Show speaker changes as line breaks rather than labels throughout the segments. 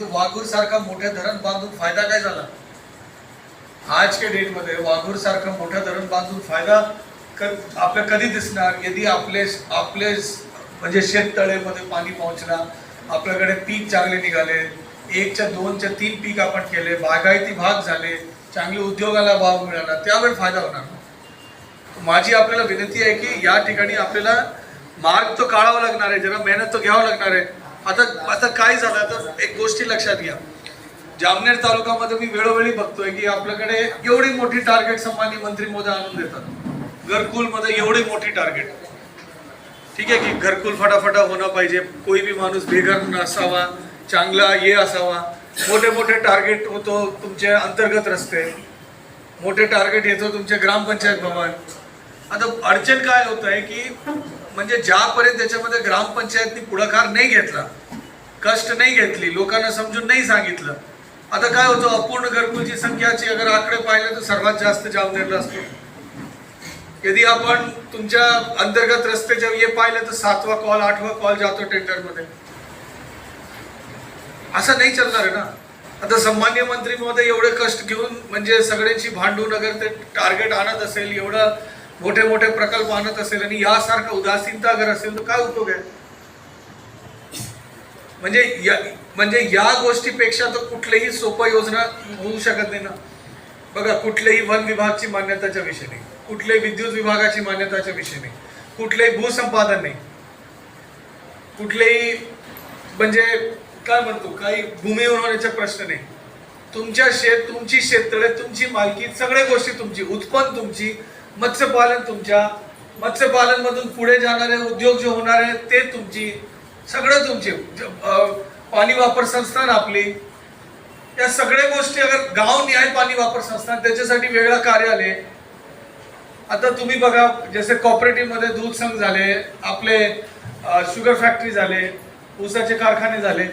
नाही वाघूर सारखा मोठ्या धरण बांधून फायदा काय झाला? आज के डेट वाघूर सारखं मोठं धरण बांधून फायदा क- आपल्या कधी दिसणार? यदि आपले आपले म्हणजे शेततळेमध्ये पाणी पोहोचणार आपल्याकडे पीक चांगले निघाले एकच्या दोनच्या तीन पीक आपण केले बागायती भाग झाले चांगले उद्योगाला भाव मिळाला त्यावेळी फायदा होणार माझी आपल्याला विनंती आहे की या ठिकाणी आपल्याला मार्ग तो काढावा लागणार आहे जरा मेहनत तो घ्यावा लागणार आहे. आता आता काय झालं? तर एक गोष्टी लक्षात घ्या. जामनेर तालुक्यामध्ये मी वेळोवेळी बघतोय की आपल्याकडे एवढी मोठी टार्गेट सन्माननीय मंत्री मोदी आणून देतात. घरकुलमध्ये एवढी मोठी टार्गेट ठीक आहे की घरकुल फटाफटा होणं पाहिजे. कोई भी माणूस बेघर नसावा चांगला ये असावा. मोठे मोठे टार्गेट होतो तुमचे अंतर्गत रस्ते. मोठे टार्गेट येतो तुमचे ग्रामपंचायत भवन. आता अडचण काय होत आहे की म्हणजे ज्यापर्यंत त्याच्यामध्ये ग्रामपंचायतनी पुढाकार नाही घेतला कष्ट नाही घेतली लोकांना समजून नाही सांगितलं. आता काय होतं अपूर्ण घरकुलची संख्याची अगर आकडे पाहिले तर सर्वात जास्त जामनेरला असतो. यदि आपण तुमच्या अंतर्गत रस्त्याच्या हे पाहिलं तर सातवा कॉल आठवा कॉल जातो टेंडरमध्ये असं नाही चालणार आहे ना. आता सन्मान्य मंत्री महोदय एवढे कष्ट घेऊन म्हणजे सगळ्यांची भांडून अगर ते टार्गेट आणत असेल एवढा मोठे मोठे प्रकल्प आणत असेल आणि यासारखं उदासीनता अगर असेल तर काय उपयोग आहे? म्हणजे या म्हणजे या गोष्टीपेक्षा तर कुठलीही सोपं योजना होऊ शकत नाही ना. बघा कुठल्याही वन विभागची मान्यताच्या विषयी नाही. कुठल्याही विद्युत विभागाची मान्यताच्या विषय नाही. कुठलेही भूसंपादन नाही. कुठलेही म्हणजे काय म्हणतो काही भूमी होण्याचा प्रश्न नाही. तुमच्या शेत तुमची शेततळे तुमची मालकी सगळ्या गोष्टी तुमची उत्पन्न तुमची मत्स्यपालन तुमच्या मत्स्यपालन मधून पुढे जाणारे उद्योग जे होणार आहेत ते तुमची सगळं तुमचे. पाणी वापर संस्थान आपली. या सगळ्या गोष्टी अगर गाव न्याय पाणी वापर संस्थान त्याच्यासाठी वेगळं कार्यालय. आता तुम्ही बघा जसे कॉपरेटिव्हमध्ये दूध संघ झाले आपले शुगर फॅक्टरी झाले ऊसाचे कारखाने झाले.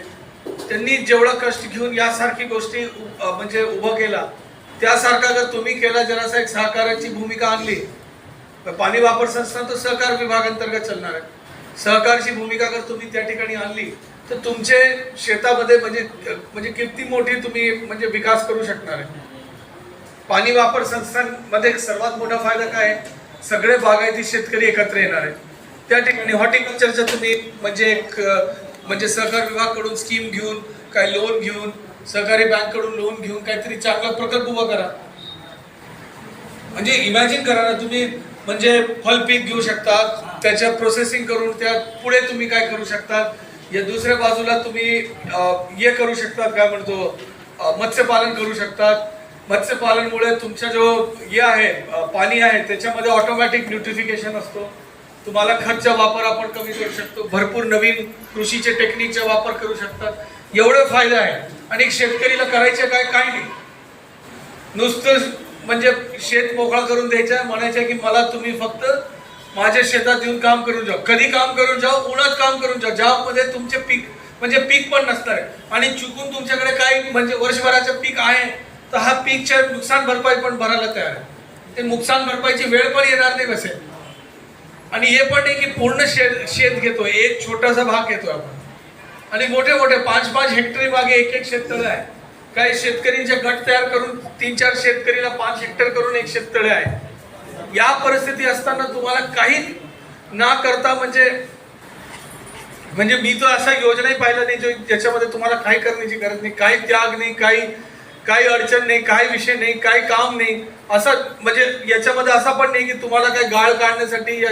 त्यांनी जेवढं कष्ट घेऊन यासारखी गोष्टी म्हणजे उभं केला त्यासारखा जर तुम्ही केला जरासा एक सहकाराची भूमिका आणली. तर पाणी वापर संस्थान तर सहकार विभागांतर्गत चालणार आहे. सहकारची भूमिका जर तुम्ही त्या ठिकाणी आणली तर तुमचे शेतामध्ये म्हणजे म्हणजे किती मोठी तुम्ही म्हणजे विकास करू शकणार आहे? पाणी वापर संस्थांमध्ये सर्वात मोठा फायदा काय? आहे? सगळे बागायती शेतकरी एकत्र येणार आहेत. त्या ठिकाणी हॉर्टिकल्चरचं तुम्ही म्हणजे एक म्हणजे सहकार विभागाकडून स्कीम घेऊन काही लोन घेऊन सहकारी बँककडून लोन घेऊन काहीतरी चांगला प्रकल्प उभा करा. म्हणजे इमॅजिन करा ना तुम्ही म्हणजे फल पीक घेऊ शकता त्याच्या प्रोसेसिंग करून त्या पुढे तुम्ही काय करू शकता? या दुसऱ्या बाजूला तुम्ही हे करू शकतात काय म्हणतो मत्स्यपालन करू शकतात. मत्स्यपालनमुळे तुमचा जो हे आहे पाणी आहे त्याच्यामध्ये ऑटोमॅटिक न्यूट्रिफिकेशन असतो. तुम्हाला खतचा वापर आपण कमी करू शकतो. भरपूर नवीन कृषीचे टेक्निकचा वापर करू शकतात. एवढे फायदा आहे. आणि शेतकरीला करायचे काय काय नाही. नुसतं म्हणजे शेत मोकळा करून द्यायचं म्हणायचं की मला तुम्ही फक्त माझ्या शेतात येऊन काम करून जाऊ. कधी काम करून जाऊ? उन्हात काम करून जाऊ. ज्यामध्ये तुमचे पीक म्हणजे पीक पण नसणार आहे. आणि चुकून तुमच्याकडे काही म्हणजे वर्षभराचं पीक आहे तर हा पीकच्या नुकसान भरपाई पण भरायला तयार आहे. ते नुकसान भरपाईची वेळ पण येणार नाही कसे आणि हे पण नाही की पूर्ण शेत शेत घेतोय. एक छोटासा भाग घेतोय आपण. आणि मोठे मोठे पाच पाच हेक्टरी मागे एक एक शेततळे आहे. काही शेतकरींचे गट तयार करून तीन चार शेतकरीला पाच हेक्टर करून एक शेततळे आहे. या परिस्थिती असताना तुम्हाला काही ना करता म्हणजे म्हणजे मी तर असा योजनाही पाहिला नाही जो ज्याच्यामध्ये तुम्हाला काही करण्याची गरज नाही काही त्याग नाही काही काही अडचण नाही काही विषय नाही काही काम नाही. असं म्हणजे याच्यामध्ये असा पण नाही की तुम्हाला काही गाळ काढण्यासाठी या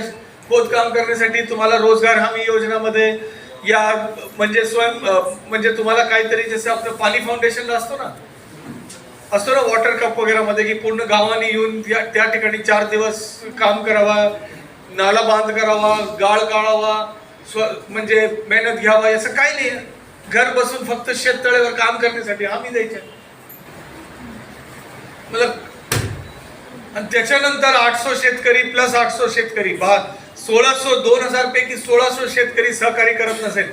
खोदकाम करण्यासाठी तुम्हाला रोजगार हमी योजनामध्ये या म्हणजे स्वयं म्हणजे तुम्हाला काहीतरी जसं आपलं पाणी फाउंडेशनला असतो ना असतो ना वॉटर कप वगैरे मध्ये की पूर्ण गावाने येऊन त्या त्या ठिकाणी चार दिवस काम करावा नाला बांध करावा गाळ काढावा स्व म्हणजे मेहनत घ्यावा असं काही नाही. घर बसून फक्त शेततळेवर काम करण्यासाठी आम्ही द्यायचे. मतलब आणि त्याच्यानंतर आठसो शेतकरी प्लस आठसो शेतकरी बा सोळाशे दोन हजार पैकी सोळाशे शेतकरी सहकारी करत नसेल.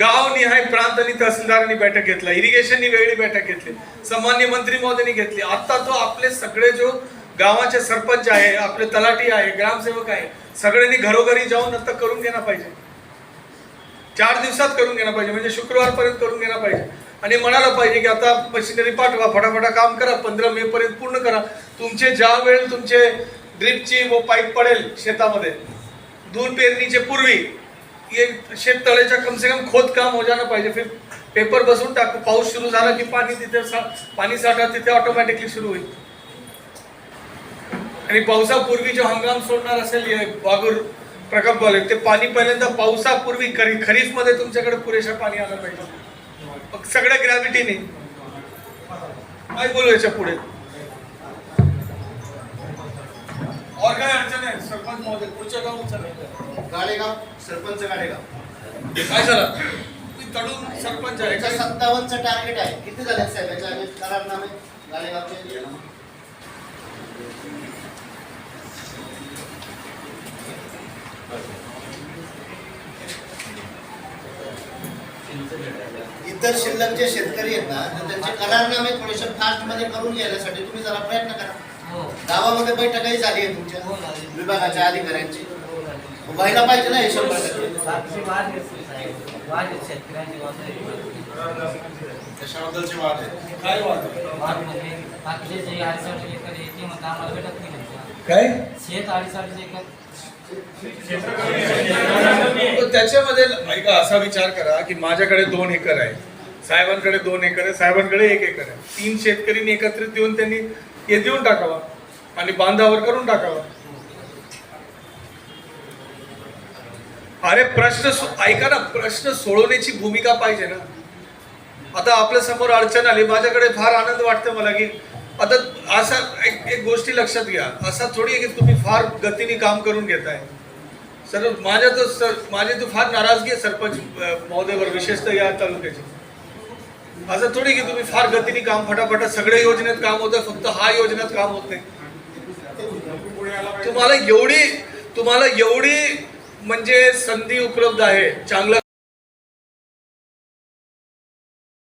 गाव निहाय प्रांतनी तहसीलदारांनी बैठक घेतला इरिगेशननी वेगळी बैठक घेतली सामान्य मंत्री महोदयांनी घेतली. आता तो आपले सगळे जो गावाचे सरपंच आहे आपले तलाठी आहे ग्रामसेवक आहे सगळ्यांनी घरोघरी जाऊन आता करून घेणं पाहिजे. चार दिवसात करून घेणं पाहिजे म्हणजे शुक्रवारपर्यंत करून घेणं पाहिजे. आणि म्हणायला पाहिजे की आता मशिनरी पाठवा फटाफटा काम करा पंधरा मे पर्यंत पूर्ण करा. तुमचे ज्या वेळ तुमचे ड्रिपची व पाईप पडेल शेतामध्ये दूर पेरणीचे पूर्वी ये शेत तळ्याच्या कम से कम खोद काम हो जाणं पाहिजे. फिर पेपर बसून टाकू. पाऊस सुरू झाला की पाणी तिथे सा- पाणी साठा तिथे ऑटोमॅटिकली सुरू होईल. आणि पावसापूर्वी जो हंगाम सोडणार असेल हे प्रकल्प ते पाणी पहिल्यांदा पावसापूर्वी खरी खरीफमध्ये तुमच्याकडे पुरेशा पाणी आलं पाहिजे. सगळ्या ग्रॅव्हिटीने काय बोलू याच्यापुढे? और काय अडचण आहे? सरपंच महोदय पुढच्या गावात
गाडेगाव सरपंच गाडेगाव.
काय झालं? तुम्ही तडून सरपंच आहे.
याचं
काय
सत्तावन्नचं टार्गेट आहे. किती झाले साहेब? याच्या आधी करारनामे गाडेगावचे? इतर शिल्लक जे शेतकरी आहेत ना तर त्यांचे करारनामे थोडेसे फास्टमध्ये करून घेण्यासाठी तुम्ही जरा प्रयत्न करा. गावामध्ये बैठकही झाली आहे तुमच्या विभागाच्या अधिकाऱ्यांची. व्हायला पाहिजे ना हे शंभर टक्के. कशाबद्दलचे वाद आहेत?
काय वाद
शेत अडीच एकर.
त्याच्यामध्ये ऐका असा विचार करा की माझ्याकडे दोन एकर आहे साहेबांकडे दोन एकर आहे साहेबांकडे एक एकर आहे. तीन शेतकरीने एकत्रित देऊन त्यांनी हे देऊन टाकावा. आणि बांधावर करून टाकावा. अरे प्रश्न सो- ऐका ना प्रश्न सोडवण्याची भूमिका पाहिजे ना. आता आपल्यासमोर अडचण आली माझ्याकडे फार आनंद वाटतो मला की आता असा एक एक गोष्टी लक्षात घ्या. असा थोडी आहे की तुम्ही फार गतीने काम करून घेताय. सर माझ्या तर सर माझी तर फार नाराजगी आहे सरपंच महोदयावर विशेषतः या तालुक्याची. असं थोडी की तुम्ही फार गतीने काम फटाफटा सगळ्या योजनेत काम होतं फक्त हा योजनेत काम होत नाही. तुम्हाला एवढी तुम्हाला एवढी म्हणजे संधी उपलब्ध आहे. चांगलं